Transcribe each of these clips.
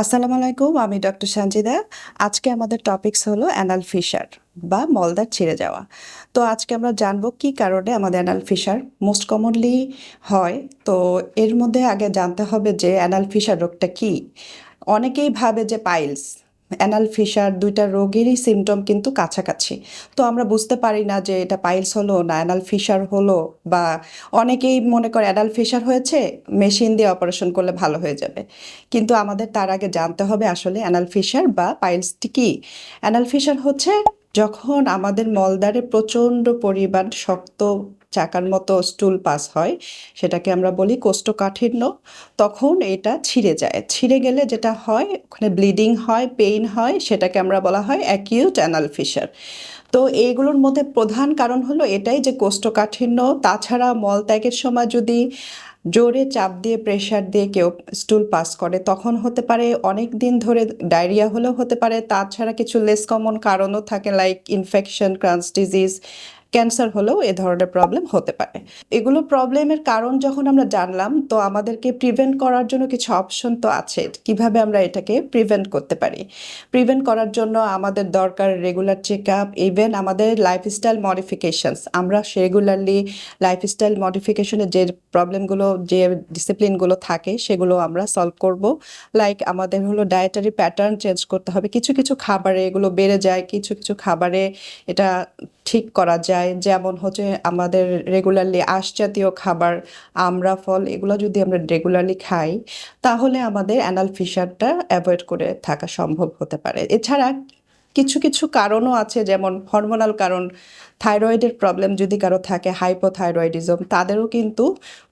আসসালামু আলাইকুম, আমি ডক্টর সঞ্জিদা আজকে আমাদের টপিকস হলো অ্যানাল ফিশার বা মলদার ছিঁড়ে যাওয়া। তো আজকে আমরা জানব কি কারণে আমাদের অ্যানাল ফিশার মোস্ট কমনলি হয়। তো এর মধ্যে আগে জানতে হবে যে অ্যানাল ফিশার রোগটা কি। অনেকেই ভাবে যে পাইলস অ্যানাল ফিশার দুইটা রোগেরই সিমটম কিন্তু কাছাকাছি। তো আমরা বুঝতে পারি না যে এটা পাইলস হলো না অ্যানাল ফিশার হলো বা অনেকেই মনে করে অ্যানাল ফিশার হয়েছে, মেশিন দিয়ে অপারেশন করলে ভালো হয়ে যাবে। কিন্তু আমাদের তার আগে জানতে হবে আসলে অ্যানাল ফিশার বা পাইলসটি কী। অ্যানাল ফিশার হচ্ছে যখন আমাদের মলদ্বারে প্রচণ্ড পরিমাণ শক্ত চাকার মতো স্টুল পাস হয়, সেটাকে আমরা বলি কোষ্ঠকাঠিন্য। তখন এটা ছিঁড়ে যায়। ছিঁড়ে গেলে যেটা হয়, ওখানে ব্লিডিং হয়, পেইন হয়, সেটাকে আমরা বলা হয় অ্যাকিউট অ্যানাল ফিশার। তো এইগুলোর মধ্যে প্রধান কারণ হলো এটাই যে কোষ্ঠকাঠিন্য। তাছাড়া মলত্যাগের সময় যদি জোরে চাপ দিয়ে প্রেশার দিয়ে কেউ স্টুল পাস করে, তখন হতে পারে অনেক দিন ধরে ডায়রিয়া হলেও হতে পারে। তাছাড়া কিছু লেস কমন কারণও থাকে like infection Crohn's disease cancer হলেও এ ধরনের প্রবলেম হতে পারে। এগুলো প্রবলেমের কারণ যখন আমরা জানলাম, তো আমাদেরকে প্রিভেন্ট করার জন্য কিছু অপশন তো আছে। কীভাবে আমরা এটাকে প্রিভেন্ট করতে পারি? প্রিভেন্ট করার জন্য আমাদের দরকার রেগুলার চেক আপ ইভেন আমাদের লাইফস্টাইল মডিফিকেশনস। আমরা রেগুলারলি লাইফস্টাইল মডিফিকেশনের যে প্রবলেমগুলো, যে ডিসিপ্লিনগুলো থাকে, সেগুলো আমরা সলভ করব। লাইক আমাদের হলো ডায়েটারি প্যাটার্ন চেঞ্জ করতে হবে। কিছু কিছু খাবারে এগুলো বেড়ে যায়, কিছু কিছু খাবারে এটা ঠিক করা যায়। যেমন হচ্ছে আমাদের রেগুলারলি আঁশ জাতীয় খাবার, আমরা ফল এগুলো যদি আমরা রেগুলারলি খাই, তাহলে আমাদের অ্যানাল ফিশারটা অ্যাভয়েড করে থাকা সম্ভব হতে পারে। এছাড়া কিছু কিছু কারণও আছে, যেমন হরমোনাল কারণ থাইরয়েডের প্রবলেম যদি কারও থাকে হাইপোথাইরয়েডিজম তাদেরও কিন্তু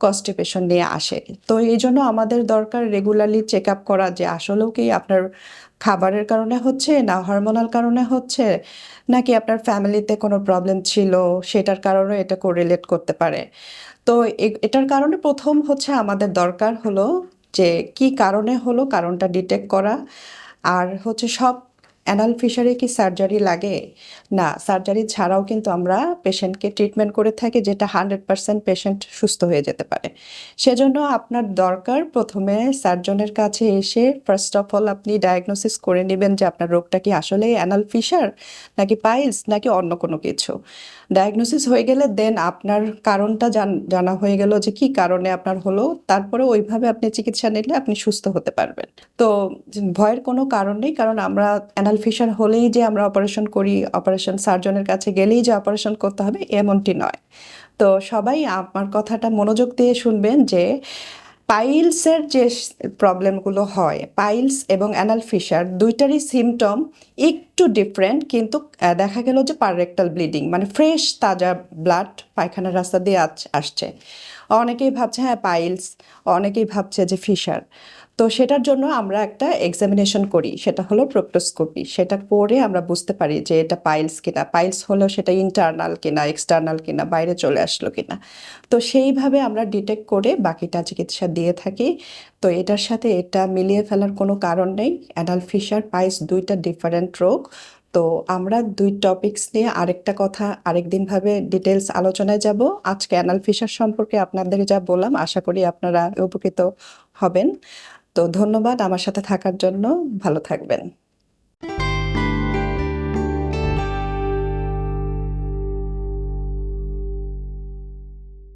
কনস্টিপেশন নিয়ে আসে। তো এই জন্য আমাদের দরকার রেগুলারলি চেক আপ করা যে আসলেও কি আপনার খাবারের কারণে হচ্ছে, না হরমোনাল কারণে হচ্ছে, নাকি আপনার ফ্যামিলিতে কোনো প্রবলেম ছিল, সেটার কারণে এটা কোরিলেট করতে পারে। তো এটার কারণে প্রথম হচ্ছে আমাদের দরকার হলো যে কি কারণে হলো কারণটা ডিটেক্ট করা, আর হচ্ছে সব অ্যানাল ফিশারে কি সার্জারি লাগে? না, সার্জারি ছাড়াও কিন্তু আমরা পেশেন্টকে ট্রিটমেন্ট করে থাকি যেটা হান্ড্রেড পার্সেন্ট পেশেন্ট সুস্থ হয়ে যেতে পারে। সেজন্য আপনার দরকার প্রথমে সার্জনের কাছে এসে ফার্স্ট অফ অল আপনি ডায়াগনোসিস করে নেবেন যে আপনার রোগটা কি আসলে অ্যানাল ফিশার, নাকি পাইলস, নাকি অন্য কোনো কিছু। ডায়াগনোসিস হয়ে গেলে দেন আপনার কারণটা জান- হয়ে গেল যে কি কারণে আপনার হলো, তারপরে ওইভাবে আপনি চিকিৎসা নিলে আপনি সুস্থ হতে পারবেন। তো ভয়ের কোনো কারণ নেই, কারণ আমরা অ্যানাল ফিশার হলেই যে আমরা অপারেশন করি অপারেশন সার্জনের কাছে গেলেই যে অপারেশন করতে হবে, এমনটি নয়। তো সবাই আমার কথাটা মনোযোগ দিয়ে শুনবেন যে পাইলসের যে প্রবলেমগুলো হয়, পাইলস এবং অ্যানাল ফিশার দুইটারই সিমটম একটু ডিফারেন্ট কিন্তু দেখা গেল যে পাররেক্টাল ব্লিডিং মানে ফ্রেশ তাজা ব্লাড পায়খানার রাস্তা দিয়ে আস- আসছে। অনেকেই ভাবছে হ্যাঁ পাইলস, অনেকেই ভাবছে যে ফিশার। তো সেটার জন্য আমরা একটা এক্সামিনেশন করি, সেটা হলো প্রোক্টোস্কোপি সেটা করে আমরা বুঝতে পারি যে এটা পাইলস কিনা। পাইলস হলেও সেটা ইন্টারনাল কিনা এক্সটার্নাল কিনা, বাইরে চলে আসলো কিনা। তো সেইভাবে আমরা ডিটেক্ট করে বাকিটা চিকিৎসা দিয়ে থাকি। তো এটার সাথে এটা মিলিয়ে ফেলার কোনো কারণ নেই। অ্যাডাল্ট ফিশার, পাইলস দুইটা ডিফারেন্ট রোগ। তো আমরা দুই টপিকস নিয়ে আরেকটা কথা আরেকদিন ভাবে ডিটেলস আলোচনায় যাব। আজকে অ্যানাল ফিশার সম্পর্কে আপনাদের যা বললাম, আশা করি আপনারা উপকৃত হবেন। তো ধন্যবাদ আমার সাথে থাকার জন্য। ভালো থাকবেন।